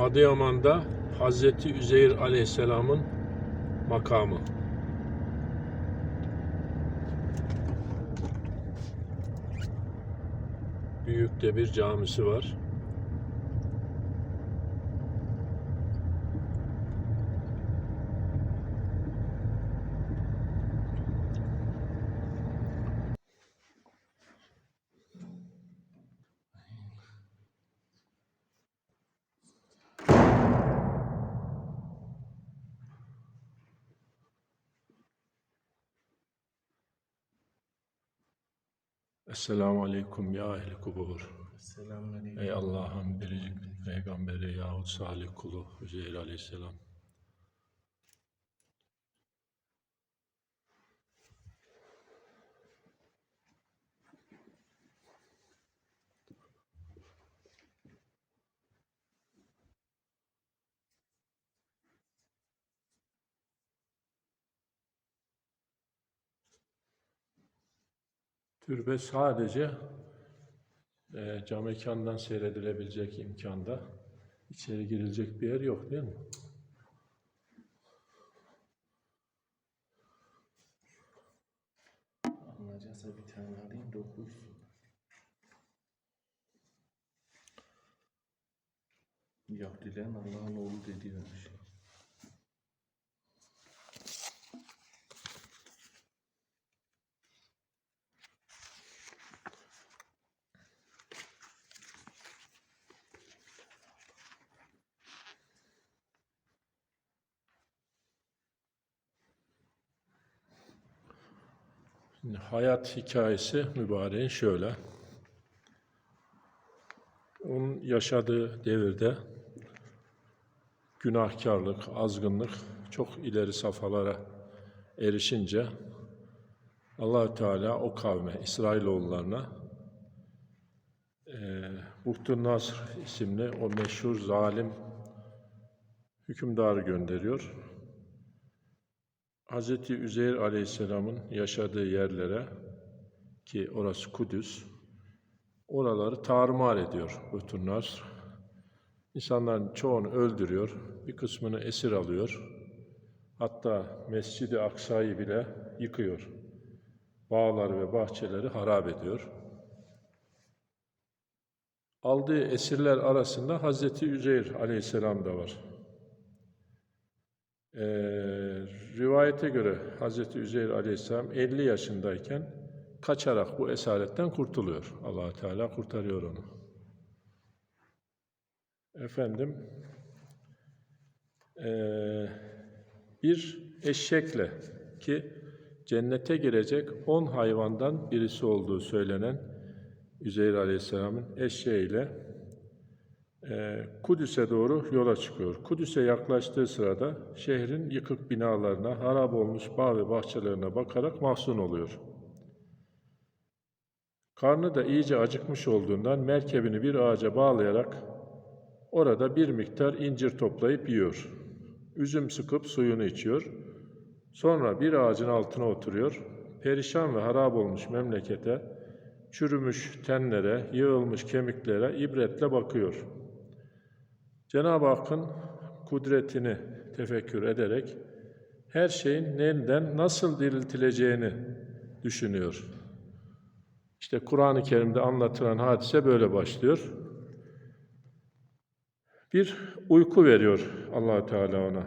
Adıyaman'da Hazreti Üzeyir Aleyhisselam'ın makamı. Büyük de bir camisi var. Esselamu Aleyküm ya ehli kubur. Ey Allah'ın biricik peygamberi yahut salih kulu Üzeyir Aleyhisselam. Türbe sadece e, cam mekandan seyredilebilecek imkanda. İçeri girilecek bir yer yok değil mi? Anlayacaksa bir tane alayım da okuysun. Allah'ın oğlu dediği bir Hayat hikayesi mübareğin şöyle. Onun yaşadığı devirde günahkarlık, azgınlık çok ileri safhalara erişince Allahü Teala o kavme, İsrailoğullarına eee Buhtun Nasr isimli o meşhur zalim hükümdarı gönderiyor. Hz. Üzeyr Aleyhisselam'ın yaşadığı yerlere ki orası Kudüs, oraları tarumar ediyor Buhtun Nasr. İnsanların çoğunu öldürüyor, bir kısmını esir alıyor. Hatta Mescid-i Aksa'yı bile yıkıyor. Bağları ve bahçeleri harap ediyor. Aldığı esirler arasında Hazreti Üzeyr Aleyhisselam da var. Ee, rivayete göre Hz. Üzeyr Aleyhisselam 50 yaşındayken kaçarak bu esaretten kurtuluyor. allah Teala kurtarıyor onu. Efendim, ee, bir eşekle ki cennete girecek 10 hayvandan birisi olduğu söylenen Üzeyr Aleyhisselam'ın eşeğiyle Kudüs'e doğru yola çıkıyor. Kudüs'e yaklaştığı sırada şehrin yıkık binalarına, harap olmuş bağ ve bahçelerine bakarak mahzun oluyor. Karnı da iyice acıkmış olduğundan merkebini bir ağaca bağlayarak orada bir miktar incir toplayıp yiyor. Üzüm sıkıp suyunu içiyor. Sonra bir ağacın altına oturuyor. Perişan ve harap olmuş memlekete, çürümüş tenlere, yığılmış kemiklere ibretle bakıyor. Cenab-ı Hakk'ın kudretini tefekkür ederek her şeyin nereden nasıl diriltileceğini düşünüyor. İşte Kur'an-ı Kerim'de anlatılan hadise böyle başlıyor. Bir uyku veriyor allah Teala ona.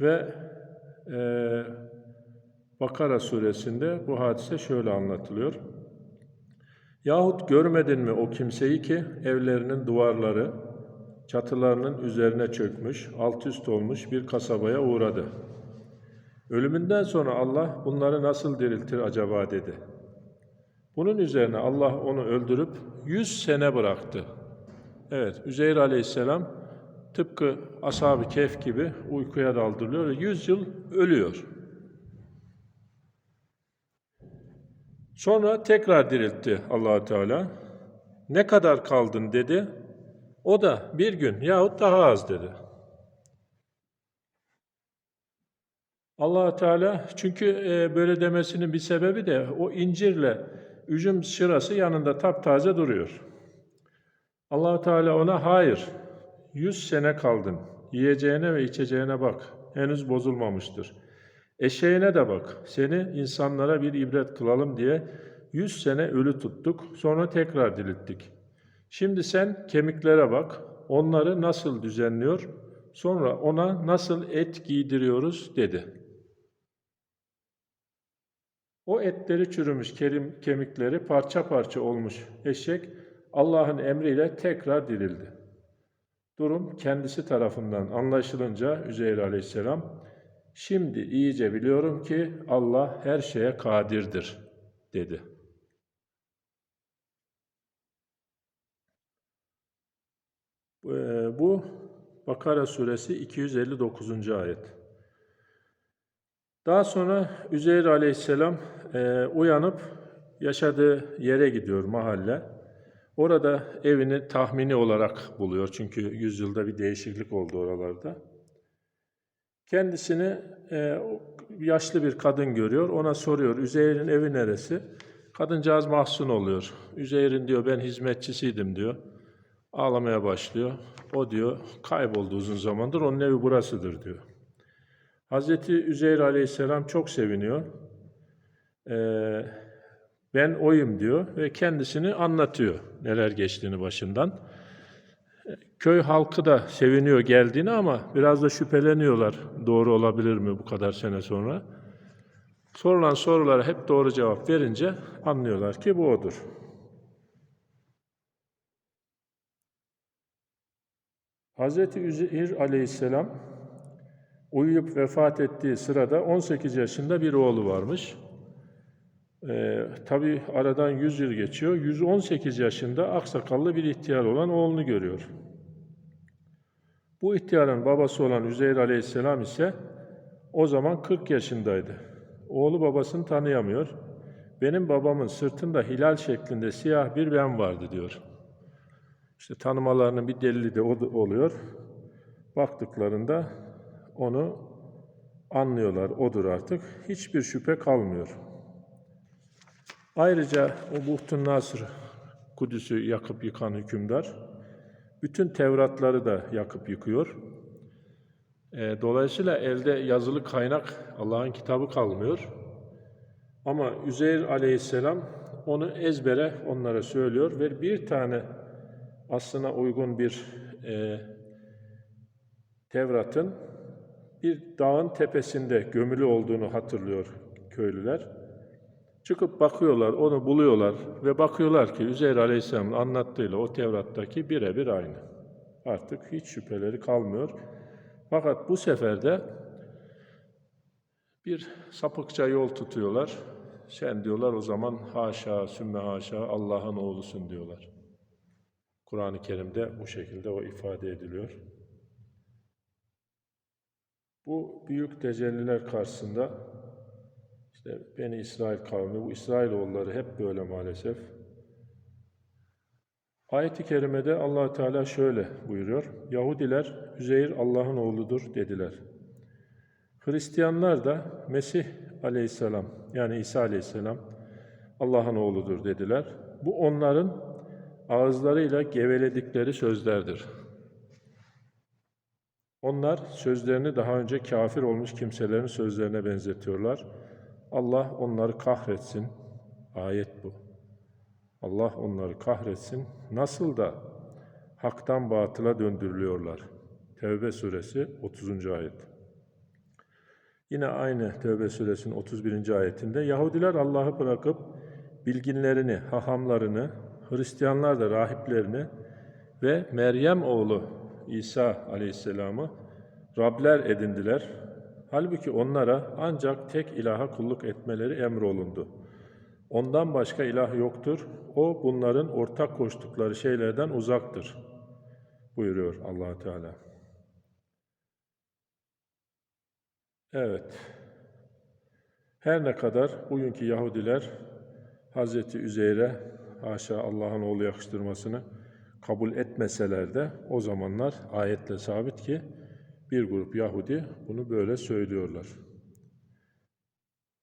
Ve e, Bakara suresinde bu hadise şöyle anlatılıyor. Yahut görmedin mi o kimseyi ki evlerinin duvarları, çatılarının üzerine çökmüş, alt üst olmuş bir kasabaya uğradı. Ölümünden sonra Allah bunları nasıl diriltir acaba dedi. Bunun üzerine Allah onu öldürüp yüz sene bıraktı. Evet, Üzeyr aleyhisselam tıpkı ashab-ı kehf gibi uykuya daldırılıyor ve yüz yıl ölüyor. Sonra tekrar diriltti allah Teala. Ne kadar kaldın dedi. O da bir gün yahut daha az dedi. allah Teala çünkü e, böyle demesinin bir sebebi de o incirle üzüm şırası yanında taptaze duruyor. allah Teala ona hayır Yüz sene kaldın. Yiyeceğine ve içeceğine bak. Henüz bozulmamıştır. Eşeğine de bak. Seni insanlara bir ibret kılalım diye yüz sene ölü tuttuk. Sonra tekrar dirilttik. Şimdi sen kemiklere bak. Onları nasıl düzenliyor? Sonra ona nasıl et giydiriyoruz dedi. O etleri çürümüş kerim, kemikleri parça parça olmuş eşek Allah'ın emriyle tekrar dirildi. Durum kendisi tarafından anlaşılınca Üzeyr aleyhisselam şimdi iyice biliyorum ki Allah her şeye kadirdir dedi. Bu Bakara suresi 259. ayet. Daha sonra Üzeyr aleyhisselam e, uyanıp yaşadığı yere gidiyor mahalle. Orada evini tahmini olarak buluyor çünkü yüzyılda bir değişiklik oldu oralarda. Kendisini e, yaşlı bir kadın görüyor. Ona soruyor Üzeyr'in evi neresi? Kadıncağız mahzun oluyor. Üzeyr'in diyor ben hizmetçisiydim diyor. Ağlamaya başlıyor. O diyor kayboldu uzun zamandır. Onun evi burasıdır diyor. Hazreti Üzeyr aleyhisselam çok seviniyor. Ee, ben oyum diyor ve kendisini anlatıyor neler geçtiğini başından. Köy halkı da seviniyor geldiğini ama biraz da şüpheleniyorlar doğru olabilir mi bu kadar sene sonra. Sorulan sorulara hep doğru cevap verince anlıyorlar ki bu odur. Hazreti Üzeyr aleyhisselam uyuyup vefat ettiği sırada 18 yaşında bir oğlu varmış. Ee, Tabi aradan 100 yıl geçiyor. 118 yaşında aksakallı bir ihtiyar olan oğlunu görüyor. Bu ihtiyarın babası olan Üzeyr aleyhisselam ise o zaman 40 yaşındaydı. Oğlu babasını tanıyamıyor. Benim babamın sırtında hilal şeklinde siyah bir ben vardı diyor. İşte tanımalarının bir delili de oluyor. Baktıklarında onu anlıyorlar, odur artık. Hiçbir şüphe kalmıyor. Ayrıca o Buhtun Nasır Kudüs'ü yakıp yıkan hükümdar, bütün Tevratları da yakıp yıkıyor. E, dolayısıyla elde yazılı kaynak, Allah'ın kitabı kalmıyor. Ama Üzeyr aleyhisselam onu ezbere onlara söylüyor ve bir tane aslına uygun bir e, Tevrat'ın bir dağın tepesinde gömülü olduğunu hatırlıyor köylüler. Çıkıp bakıyorlar, onu buluyorlar ve bakıyorlar ki Üzeyr Aleyhisselam'ın anlattığıyla o Tevrat'taki birebir aynı. Artık hiç şüpheleri kalmıyor. Fakat bu sefer de bir sapıkça yol tutuyorlar. Sen diyorlar o zaman haşa, sümme haşa Allah'ın oğlusun diyorlar. Kur'an-ı Kerim'de bu şekilde o ifade ediliyor. Bu büyük tecelliler karşısında işte Beni İsrail kavmi, bu İsrailoğulları hep böyle maalesef. Ayet-i kerimede allah Teala şöyle buyuruyor. Yahudiler Üzeyr Allah'ın oğludur dediler. Hristiyanlar da Mesih aleyhisselam yani İsa aleyhisselam Allah'ın oğludur dediler. Bu onların ağızlarıyla geveledikleri sözlerdir. Onlar sözlerini daha önce kafir olmuş kimselerin sözlerine benzetiyorlar. Allah onları kahretsin. Ayet bu. Allah onları kahretsin. Nasıl da haktan batıla döndürülüyorlar. Tevbe suresi 30. ayet. Yine aynı Tevbe suresinin 31. ayetinde Yahudiler Allah'ı bırakıp bilginlerini, hahamlarını, Hristiyanlar da rahiplerini ve Meryem oğlu İsa aleyhisselamı Rabler edindiler. Halbuki onlara ancak tek ilaha kulluk etmeleri emrolundu. Ondan başka ilah yoktur. O bunların ortak koştukları şeylerden uzaktır. Buyuruyor allah Teala. Evet. Her ne kadar bugünkü Yahudiler Hazreti Üzeyr'e haşa Allah'ın oğlu yakıştırmasını kabul etmeseler de o zamanlar ayetle sabit ki bir grup Yahudi bunu böyle söylüyorlar.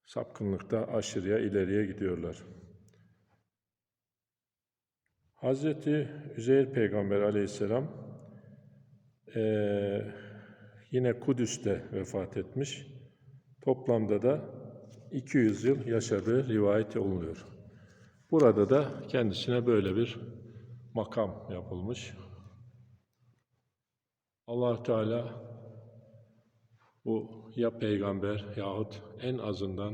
Sapkınlıkta aşırıya ileriye gidiyorlar. Hazreti Üzeyr peygamber aleyhisselam Ee, yine Kudüs'te vefat etmiş. Toplamda da 200 yıl yaşadığı rivayet oluyor. Burada da kendisine böyle bir makam yapılmış. allah Teala bu ya peygamber yahut en azından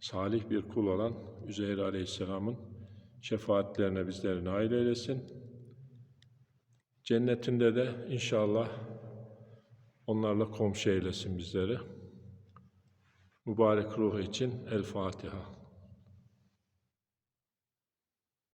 salih bir kul olan Üzeyr Aleyhisselam'ın şefaatlerine bizleri nail eylesin. Cennetinde de inşallah onlarla komşu eylesin bizleri. Mübarek ruhu için El Fatiha.